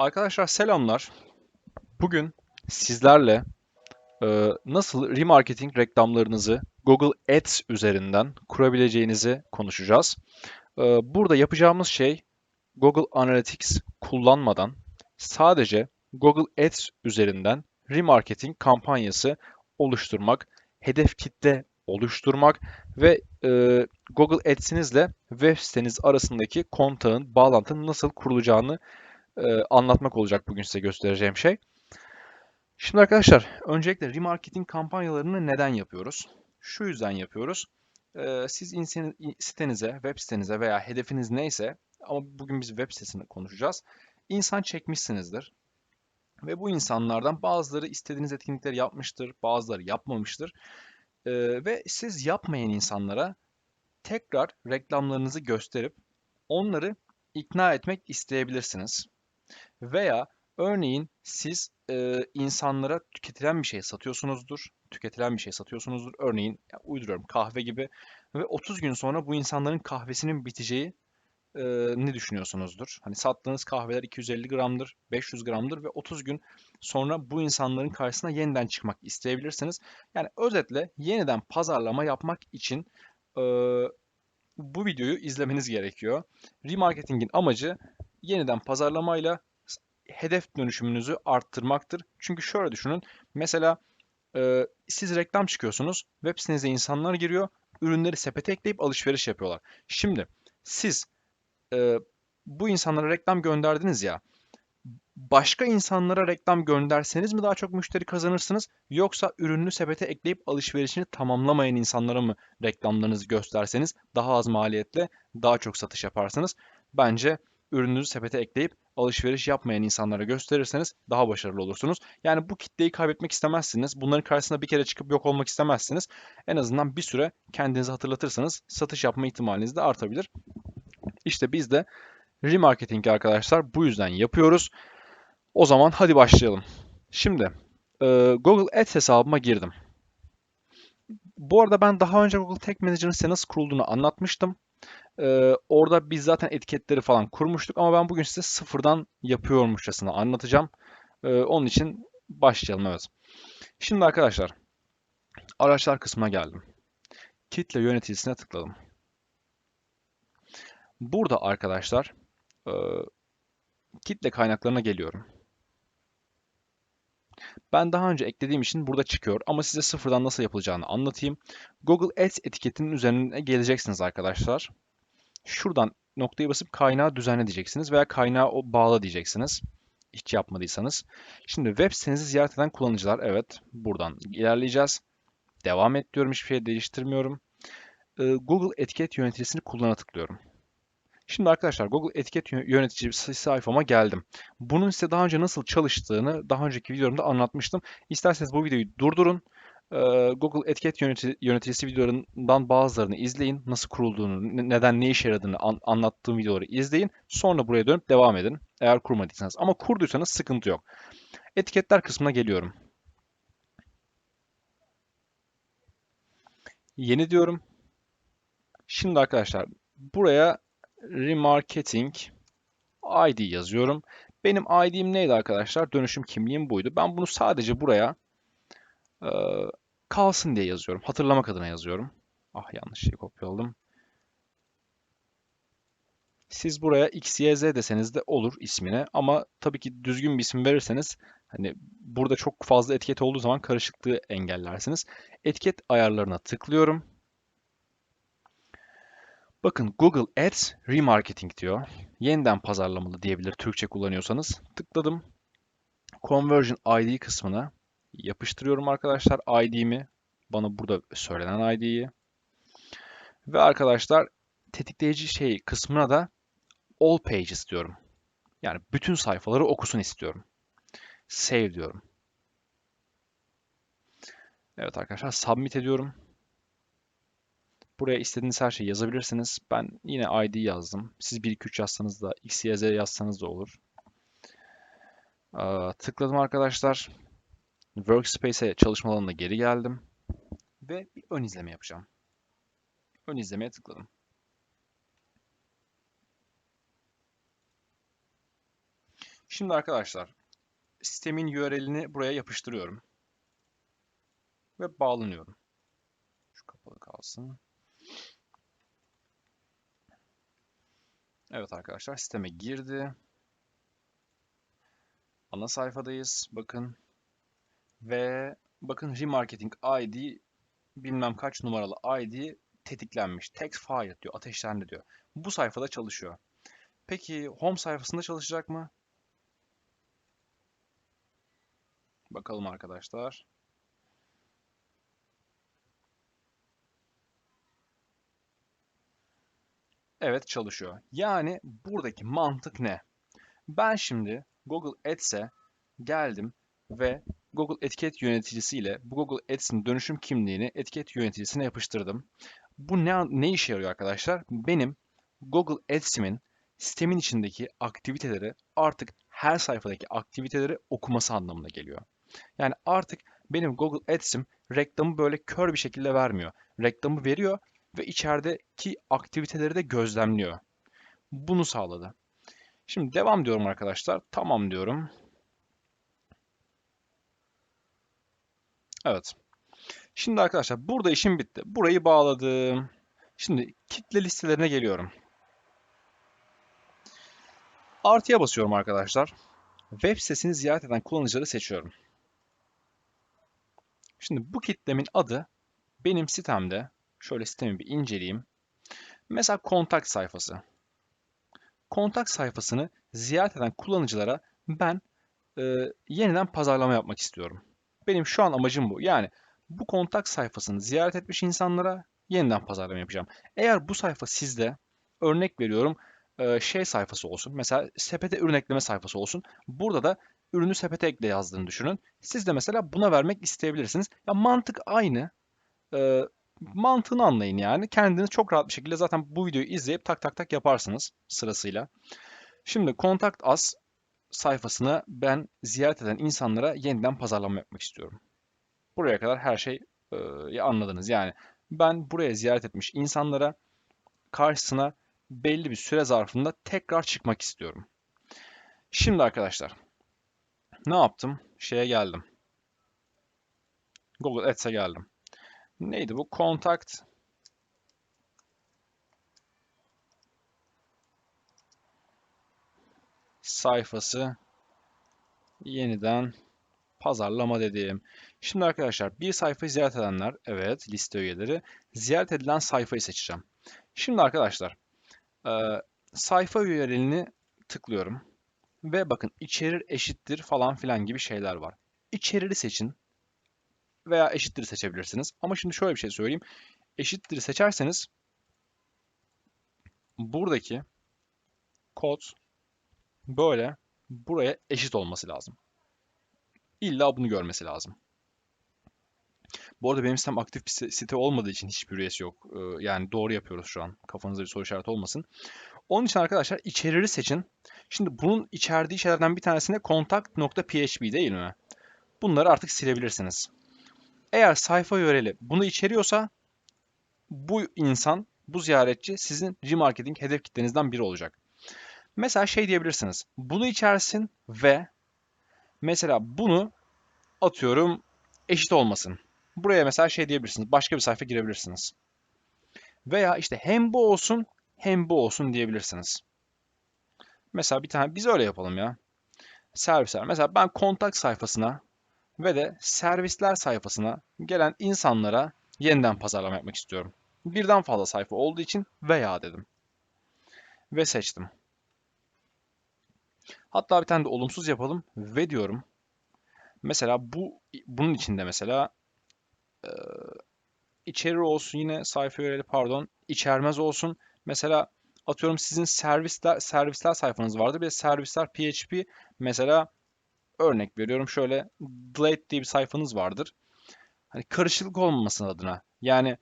Arkadaşlar selamlar. Bugün sizlerle e, nasıl remarketing reklamlarınızı Google Ads üzerinden kurabileceğinizi konuşacağız. E, burada yapacağımız şey Google Analytics kullanmadan sadece Google Ads üzerinden remarketing kampanyası oluşturmak, hedef kitle oluşturmak ve e, Google Ads'inizle web siteniz arasındaki kontağın, bağlantının nasıl kurulacağını e, anlatmak olacak bugün size göstereceğim şey. Şimdi arkadaşlar öncelikle remarketing kampanyalarını neden yapıyoruz? Şu yüzden yapıyoruz. E, siz insan, sitenize, web sitenize veya hedefiniz neyse ama bugün biz web sitesini konuşacağız. İnsan çekmişsinizdir. Ve bu insanlardan bazıları istediğiniz etkinlikleri yapmıştır, bazıları yapmamıştır. E, ve siz yapmayan insanlara tekrar reklamlarınızı gösterip onları ikna etmek isteyebilirsiniz. Veya örneğin siz e, insanlara tüketilen bir şey satıyorsunuzdur. Tüketilen bir şey satıyorsunuzdur. Örneğin uyduruyorum kahve gibi ve 30 gün sonra bu insanların kahvesinin biteceği e, ne düşünüyorsunuzdur? Hani sattığınız kahveler 250 gramdır, 500 gramdır ve 30 gün sonra bu insanların karşısına yeniden çıkmak isteyebilirsiniz. Yani özetle yeniden pazarlama yapmak için e, bu videoyu izlemeniz gerekiyor. Remarketingin amacı yeniden pazarlamayla hedef dönüşümünüzü arttırmaktır. Çünkü şöyle düşünün. Mesela e, siz reklam çıkıyorsunuz. Web sitenize insanlar giriyor. Ürünleri sepete ekleyip alışveriş yapıyorlar. Şimdi siz e, bu insanlara reklam gönderdiniz ya. Başka insanlara reklam gönderseniz mi daha çok müşteri kazanırsınız? Yoksa ürünü sepete ekleyip alışverişini tamamlamayan insanlara mı reklamlarınızı gösterseniz daha az maliyetle daha çok satış yaparsınız? Bence ürününüzü sepete ekleyip alışveriş yapmayan insanlara gösterirseniz daha başarılı olursunuz. Yani bu kitleyi kaybetmek istemezsiniz. Bunların karşısına bir kere çıkıp yok olmak istemezsiniz. En azından bir süre kendinizi hatırlatırsanız satış yapma ihtimaliniz de artabilir. İşte biz de remarketing arkadaşlar bu yüzden yapıyoruz. O zaman hadi başlayalım. Şimdi e, Google Ads hesabıma girdim. Bu arada ben daha önce Google Tag Manager'ın size nasıl kurulduğunu anlatmıştım. Ee, orada biz zaten etiketleri falan kurmuştuk ama ben bugün size sıfırdan yapıyormuşçasına anlatacağım. Ee, onun için başlayalım evet. Şimdi arkadaşlar araçlar kısmına geldim. Kitle yöneticisine tıkladım. Burada arkadaşlar e, kitle kaynaklarına geliyorum. Ben daha önce eklediğim için burada çıkıyor ama size sıfırdan nasıl yapılacağını anlatayım. Google Ads etiketinin üzerine geleceksiniz arkadaşlar. Şuradan noktayı basıp kaynağı düzenle diyeceksiniz veya kaynağı o bağla diyeceksiniz. Hiç yapmadıysanız. Şimdi web sitenizi ziyaret eden kullanıcılar evet buradan ilerleyeceğiz. Devam et diyorum hiçbir şey değiştirmiyorum. Ee, Google etiket yöneticisini kullana tıklıyorum. Şimdi arkadaşlar Google etiket yöneticisi sayfama geldim. Bunun size daha önce nasıl çalıştığını daha önceki videomda anlatmıştım. İsterseniz bu videoyu durdurun. Google etiket yöneticisi videolarından bazılarını izleyin. Nasıl kurulduğunu, neden ne işe yaradığını an, anlattığım videoları izleyin. Sonra buraya dönüp devam edin. Eğer kurmadıysanız. Ama kurduysanız sıkıntı yok. Etiketler kısmına geliyorum. Yeni diyorum. Şimdi arkadaşlar buraya remarketing ID yazıyorum. Benim ID'm neydi arkadaşlar? Dönüşüm kimliğim buydu. Ben bunu sadece buraya e, kalsın diye yazıyorum. Hatırlamak adına yazıyorum. Ah yanlış şey kopyaladım. Siz buraya X, Y, Z deseniz de olur ismine ama tabii ki düzgün bir isim verirseniz hani burada çok fazla etiket olduğu zaman karışıklığı engellersiniz. Etiket ayarlarına tıklıyorum. Bakın Google Ads Remarketing diyor. Yeniden pazarlamalı diyebilir Türkçe kullanıyorsanız. Tıkladım. Conversion ID kısmına yapıştırıyorum arkadaşlar ID'mi. Bana burada söylenen ID'yi. Ve arkadaşlar tetikleyici şey kısmına da All Pages diyorum. Yani bütün sayfaları okusun istiyorum. Save diyorum. Evet arkadaşlar submit ediyorum. Buraya istediğiniz her şeyi yazabilirsiniz. Ben yine ID yazdım. Siz 1, 2, 3 yazsanız da X, Y, Z yazsanız da olur. Ee, tıkladım arkadaşlar. Workspace'e çalışma alanına geri geldim. Ve bir ön izleme yapacağım. Ön izlemeye tıkladım. Şimdi arkadaşlar sistemin URL'ini buraya yapıştırıyorum. Ve bağlanıyorum. Şu kapalı kalsın. Evet arkadaşlar sisteme girdi. Ana sayfadayız. Bakın. Ve bakın remarketing ID bilmem kaç numaralı ID tetiklenmiş. Text fired diyor. Ateşlendi diyor. Bu sayfada çalışıyor. Peki home sayfasında çalışacak mı? Bakalım arkadaşlar. Evet çalışıyor. Yani buradaki mantık ne? Ben şimdi Google Ads'e geldim ve Google etiket yöneticisiyle bu Google Ads'in dönüşüm kimliğini etiket yöneticisine yapıştırdım. Bu ne, ne işe yarıyor arkadaşlar? Benim Google Ads'imin sistemin içindeki aktiviteleri artık her sayfadaki aktiviteleri okuması anlamına geliyor. Yani artık benim Google Ads'im reklamı böyle kör bir şekilde vermiyor. Reklamı veriyor ve içerideki aktiviteleri de gözlemliyor. Bunu sağladı. Şimdi devam diyorum arkadaşlar. Tamam diyorum. Evet. Şimdi arkadaşlar burada işim bitti. Burayı bağladım. Şimdi kitle listelerine geliyorum. Artıya basıyorum arkadaşlar. Web sitesini ziyaret eden kullanıcıları seçiyorum. Şimdi bu kitlemin adı benim sitemde, şöyle sitemi bir inceleyeyim. Mesela kontak sayfası. Kontak sayfasını ziyaret eden kullanıcılara ben e, yeniden pazarlama yapmak istiyorum. Benim şu an amacım bu. Yani bu kontak sayfasını ziyaret etmiş insanlara yeniden pazarlama yapacağım. Eğer bu sayfa sizde, örnek veriyorum, şey sayfası olsun. Mesela sepete ürün ekleme sayfası olsun. Burada da ürünü sepete ekle yazdığını düşünün. Siz de mesela buna vermek isteyebilirsiniz. Ya mantık aynı. E, mantığını anlayın yani. Kendiniz çok rahat bir şekilde zaten bu videoyu izleyip tak tak tak yaparsınız sırasıyla. Şimdi Contact Us sayfasını ben ziyaret eden insanlara yeniden pazarlama yapmak istiyorum. Buraya kadar her şey e, anladınız. Yani ben buraya ziyaret etmiş insanlara karşısına belli bir süre zarfında tekrar çıkmak istiyorum. Şimdi arkadaşlar ne yaptım? Şeye geldim. Google Ads'e geldim. Neydi bu? Contact sayfası yeniden pazarlama dediğim. Şimdi arkadaşlar bir sayfayı ziyaret edenler, evet liste üyeleri, ziyaret edilen sayfayı seçeceğim. Şimdi arkadaşlar e, sayfa URL'ini tıklıyorum. Ve bakın içerir eşittir falan filan gibi şeyler var. İçeriri seçin veya eşittir seçebilirsiniz. Ama şimdi şöyle bir şey söyleyeyim. Eşittir seçerseniz buradaki kod böyle buraya eşit olması lazım. İlla bunu görmesi lazım. Bu arada benim sitem aktif bir site olmadığı için hiçbir üyesi yok. Ee, yani doğru yapıyoruz şu an. Kafanızda bir soru işareti olmasın. Onun için arkadaşlar içeriği seçin. Şimdi bunun içerdiği şeylerden bir tanesine contact.php değil mi? Bunları artık silebilirsiniz. Eğer sayfa URL'i bunu içeriyorsa bu insan, bu ziyaretçi sizin remarketing hedef kitlenizden biri olacak. Mesela şey diyebilirsiniz. Bunu içersin ve mesela bunu atıyorum eşit olmasın. Buraya mesela şey diyebilirsiniz. Başka bir sayfa girebilirsiniz. Veya işte hem bu olsun hem bu olsun diyebilirsiniz. Mesela bir tane biz öyle yapalım ya. Servisler. Mesela ben kontak sayfasına ve de servisler sayfasına gelen insanlara yeniden pazarlama yapmak istiyorum. Birden fazla sayfa olduğu için veya dedim. Ve seçtim. Hatta bir tane de olumsuz yapalım ve diyorum. Mesela bu bunun içinde mesela e, içerir olsun yine sayfa URL'i pardon içermez olsun. Mesela atıyorum sizin servisler servisler sayfanız vardı. De servisler PHP mesela örnek veriyorum şöyle delete diye bir sayfanız vardır. Hani karışıklık olmamasın adına. Yani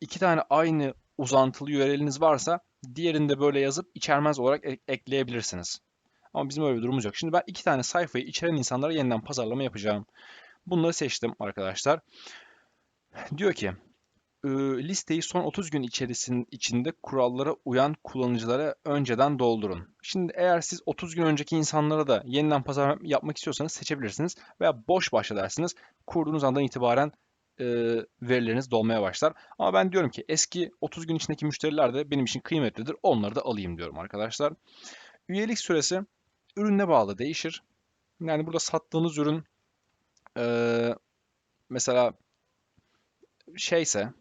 iki tane aynı uzantılı URL'iniz varsa diğerinde böyle yazıp içermez olarak ek ekleyebilirsiniz. Ama bizim öyle bir durumumuz yok. Şimdi ben iki tane sayfayı içeren insanlara yeniden pazarlama yapacağım. Bunları seçtim arkadaşlar. Diyor ki listeyi son 30 gün içerisinin içinde kurallara uyan kullanıcılara önceden doldurun. Şimdi eğer siz 30 gün önceki insanlara da yeniden pazarlama yapmak istiyorsanız seçebilirsiniz veya boş başla dersiniz. Kurduğunuz andan itibaren e, verileriniz dolmaya başlar. Ama ben diyorum ki eski 30 gün içindeki müşteriler de benim için kıymetlidir. Onları da alayım diyorum arkadaşlar. Üyelik süresi ürüne bağlı değişir. Yani burada sattığınız ürün e, mesela şeyse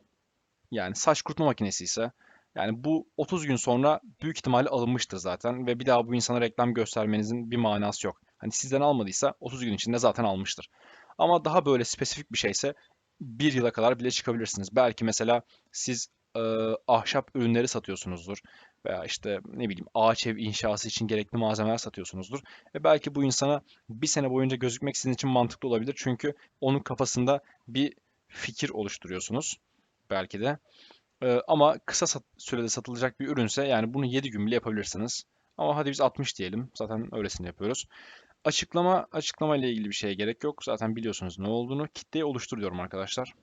yani saç kurutma makinesi ise yani bu 30 gün sonra büyük ihtimalle alınmıştır zaten ve bir daha bu insana reklam göstermenizin bir manası yok. Hani sizden almadıysa 30 gün içinde zaten almıştır. Ama daha böyle spesifik bir şeyse bir yıla kadar bile çıkabilirsiniz. Belki mesela siz e, ahşap ürünleri satıyorsunuzdur veya işte ne bileyim ağaç ev inşası için gerekli malzemeler satıyorsunuzdur. Ve belki bu insana bir sene boyunca gözükmek sizin için mantıklı olabilir. Çünkü onun kafasında bir fikir oluşturuyorsunuz belki de. Ee, ama kısa sat- sürede satılacak bir ürünse yani bunu 7 gün bile yapabilirsiniz. Ama hadi biz 60 diyelim. Zaten öylesini yapıyoruz. Açıklama, açıklama ile ilgili bir şeye gerek yok. Zaten biliyorsunuz ne olduğunu. Kitleyi oluşturuyorum arkadaşlar.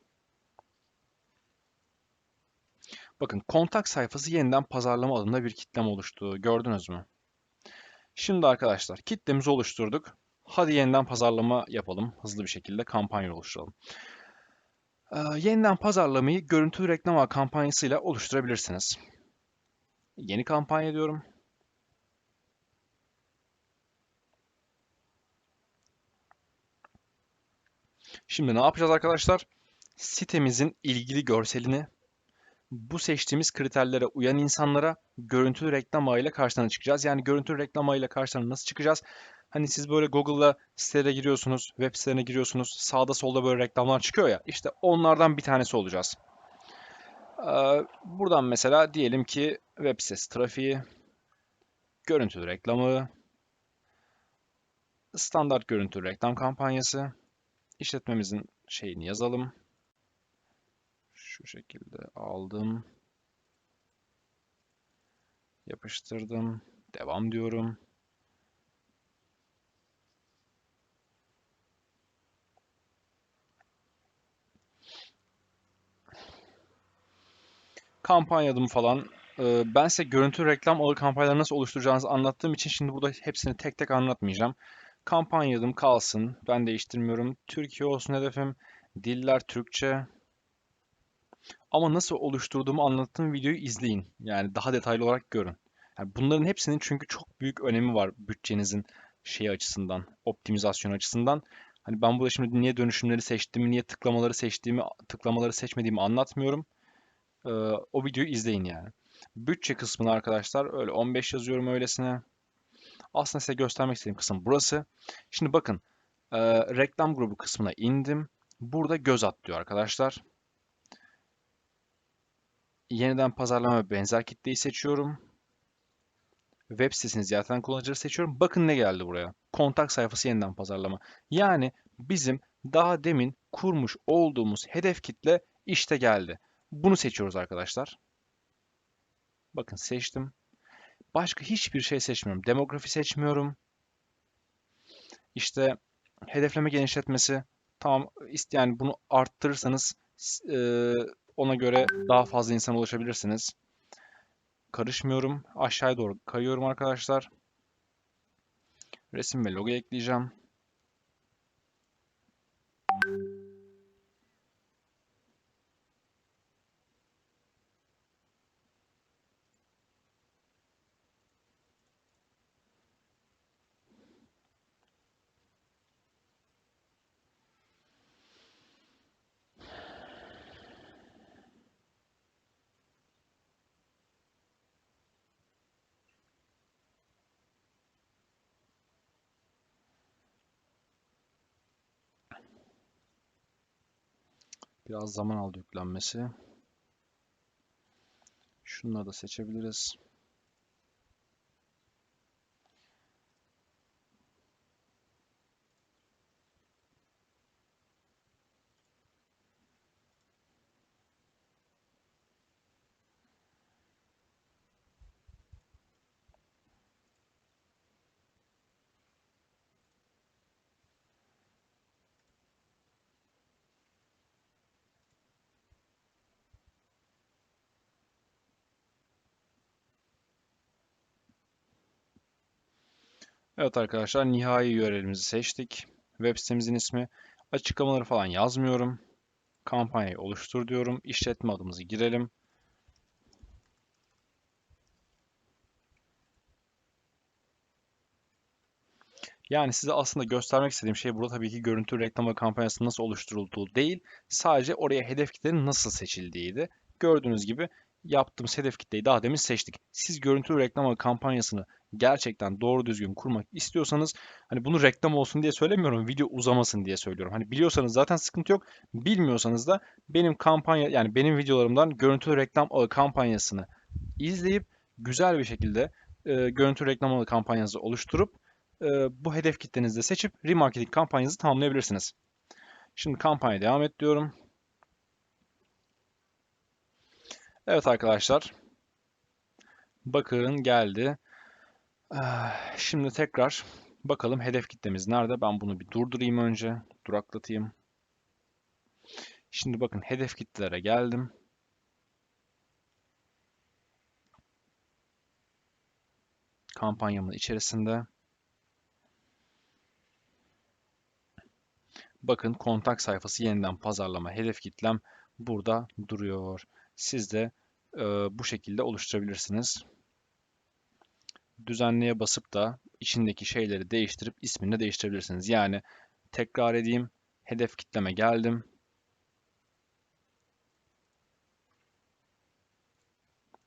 Bakın kontak sayfası yeniden pazarlama adında bir kitlem oluştu. Gördünüz mü? Şimdi arkadaşlar kitlemizi oluşturduk. Hadi yeniden pazarlama yapalım. Hızlı bir şekilde kampanya oluşturalım. Ee, yeniden pazarlamayı görüntülü reklam ağ kampanyasıyla oluşturabilirsiniz. Yeni kampanya diyorum. Şimdi ne yapacağız arkadaşlar? Sitemizin ilgili görselini bu seçtiğimiz kriterlere uyan insanlara görüntülü reklam ağıyla karşılarına çıkacağız. Yani görüntülü reklam ağıyla karşılarına nasıl çıkacağız? Hani siz böyle Google'da sitelere giriyorsunuz, web sitelerine giriyorsunuz. Sağda solda böyle reklamlar çıkıyor ya. İşte onlardan bir tanesi olacağız. Ee, buradan mesela diyelim ki web sitesi trafiği, görüntülü reklamı, standart görüntülü reklam kampanyası, işletmemizin şeyini yazalım. Şu şekilde aldım. Yapıştırdım. Devam diyorum. Kampanya adımı falan. Ee, Ben size görüntü reklam ağı kampanyaları nasıl oluşturacağınızı anlattığım için şimdi burada hepsini tek tek anlatmayacağım. Kampanya adım kalsın. Ben değiştirmiyorum. Türkiye olsun hedefim. Diller Türkçe. Ama nasıl oluşturduğumu anlattığım videoyu izleyin. Yani daha detaylı olarak görün. Yani bunların hepsinin çünkü çok büyük önemi var bütçenizin şeyi açısından, optimizasyon açısından. Hani ben burada şimdi niye dönüşümleri seçtiğimi, niye tıklamaları seçtiğimi, tıklamaları seçmediğimi anlatmıyorum. Ee, o videoyu izleyin yani. Bütçe kısmını arkadaşlar öyle 15 yazıyorum öylesine. Aslında size göstermek istediğim kısım burası. Şimdi bakın e, reklam grubu kısmına indim. Burada göz at diyor arkadaşlar. Yeniden pazarlama benzer kitleyi seçiyorum. Web sitesini ziyaret kullanıcıları seçiyorum. Bakın ne geldi buraya. Kontak sayfası yeniden pazarlama. Yani bizim daha demin kurmuş olduğumuz hedef kitle işte geldi. Bunu seçiyoruz arkadaşlar. Bakın seçtim. Başka hiçbir şey seçmiyorum. Demografi seçmiyorum. İşte hedefleme genişletmesi. Tamam yani bunu arttırırsanız e, ona göre daha fazla insana ulaşabilirsiniz. Karışmıyorum. Aşağıya doğru kayıyorum arkadaşlar. Resim ve logo ekleyeceğim. Biraz zaman aldı yüklenmesi. Şunları da seçebiliriz. Evet arkadaşlar nihai URL'imizi seçtik. Web sitemizin ismi. Açıklamaları falan yazmıyorum. Kampanyayı oluştur diyorum. İşletme adımızı girelim. Yani size aslında göstermek istediğim şey burada tabii ki görüntü reklamı kampanyası nasıl oluşturulduğu değil, sadece oraya hedef kitlenin nasıl seçildiğiydi. Gördüğünüz gibi yaptığımız hedef kitleyi daha demin seçtik. Siz görüntü reklamı kampanyasını gerçekten doğru düzgün kurmak istiyorsanız hani bunu reklam olsun diye söylemiyorum, video uzamasın diye söylüyorum. Hani biliyorsanız zaten sıkıntı yok. Bilmiyorsanız da benim kampanya yani benim videolarımdan görüntü reklam kampanyasını izleyip güzel bir şekilde e, görüntü reklam kampanyanızı oluşturup e, bu hedef kitlenizi de seçip remarketing kampanyanızı tamamlayabilirsiniz. Şimdi kampanya devam et diyorum. Evet arkadaşlar. Bakın geldi. Ah, Şimdi tekrar bakalım hedef kitlemiz nerede? Ben bunu bir durdurayım önce. Duraklatayım. Şimdi bakın hedef kitlelere geldim. Kampanyamın içerisinde. Bakın kontak sayfası yeniden pazarlama hedef kitlem burada duruyor. Siz de e, bu şekilde oluşturabilirsiniz. Düzenleye basıp da içindeki şeyleri değiştirip ismini de değiştirebilirsiniz. Yani tekrar edeyim. Hedef kitleme geldim.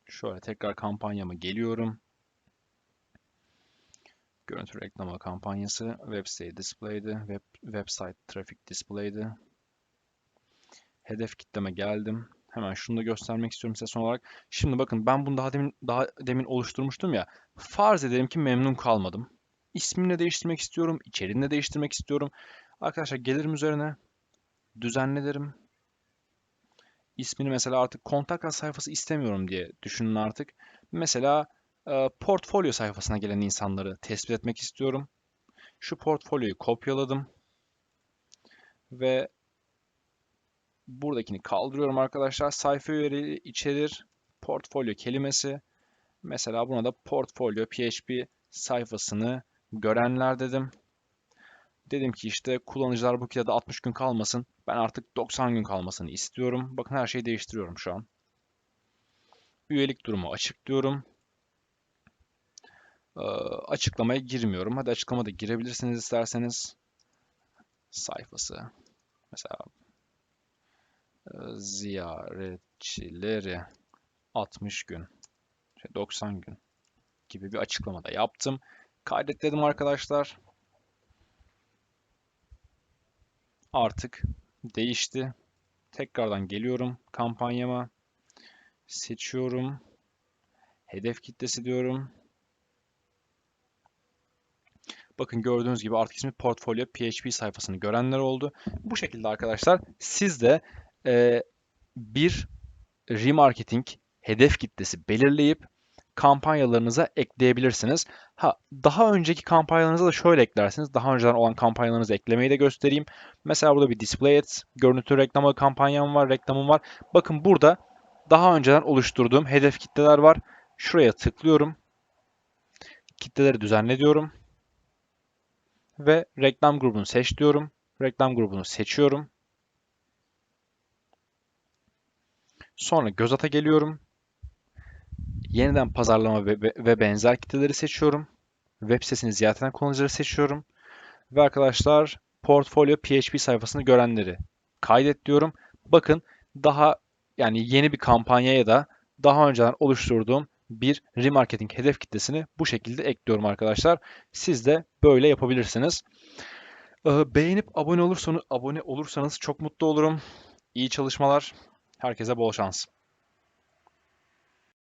Şöyle tekrar kampanyama geliyorum. Görüntü reklama kampanyası, web site display'di, web, website traffic display'di. Hedef kitleme geldim. Hemen şunu da göstermek istiyorum size son olarak. Şimdi bakın ben bunu daha demin daha demin oluşturmuştum ya. Farz edelim ki memnun kalmadım. İsmini de değiştirmek istiyorum, içeriğini de değiştirmek istiyorum. Arkadaşlar gelirim üzerine düzenle derim. İsmini mesela artık kontak sayfası istemiyorum diye düşünün artık. Mesela e, portfolyo sayfasına gelen insanları tespit etmek istiyorum. Şu portfolyoyu kopyaladım. Ve buradakini kaldırıyorum arkadaşlar. Sayfa URL'i içerir. Portfolyo kelimesi. Mesela buna da portfolyo PHP sayfasını görenler dedim. Dedim ki işte kullanıcılar bu kitabda 60 gün kalmasın. Ben artık 90 gün kalmasını istiyorum. Bakın her şeyi değiştiriyorum şu an. Üyelik durumu açık diyorum. Ee, açıklamaya girmiyorum. Hadi açıklamada girebilirsiniz isterseniz. Sayfası. Mesela ziyaretçileri 60 gün, 90 şey, gün gibi bir açıklamada yaptım. Kaydet arkadaşlar. Artık değişti. Tekrardan geliyorum kampanyama. Seçiyorum. Hedef kitlesi diyorum. Bakın gördüğünüz gibi artık ismi Portfolio PHP sayfasını görenler oldu. Bu şekilde arkadaşlar siz de e, bir remarketing hedef kitlesi belirleyip kampanyalarınıza ekleyebilirsiniz. Ha, daha önceki kampanyalarınıza da şöyle eklersiniz. Daha önceden olan kampanyalarınızı eklemeyi de göstereyim. Mesela burada bir display ads, görüntü reklamı kampanyam var, reklamım var. Bakın burada daha önceden oluşturduğum hedef kitleler var. Şuraya tıklıyorum. Kitleleri düzenle diyorum. Ve reklam grubunu seç diyorum. Reklam grubunu seçiyorum. Sonra göz ata geliyorum. Yeniden pazarlama ve, ve benzer kitleleri seçiyorum. Web sitesini ziyaret eden kullanıcıları seçiyorum. Ve arkadaşlar portfolyo PHP sayfasını görenleri kaydet diyorum. Bakın daha yani yeni bir kampanyaya da daha önceden oluşturduğum bir remarketing hedef kitlesini bu şekilde ekliyorum arkadaşlar. Siz de böyle yapabilirsiniz. Ee, beğenip abone olursanız, abone olursanız çok mutlu olurum. İyi çalışmalar. Herkese bol şans.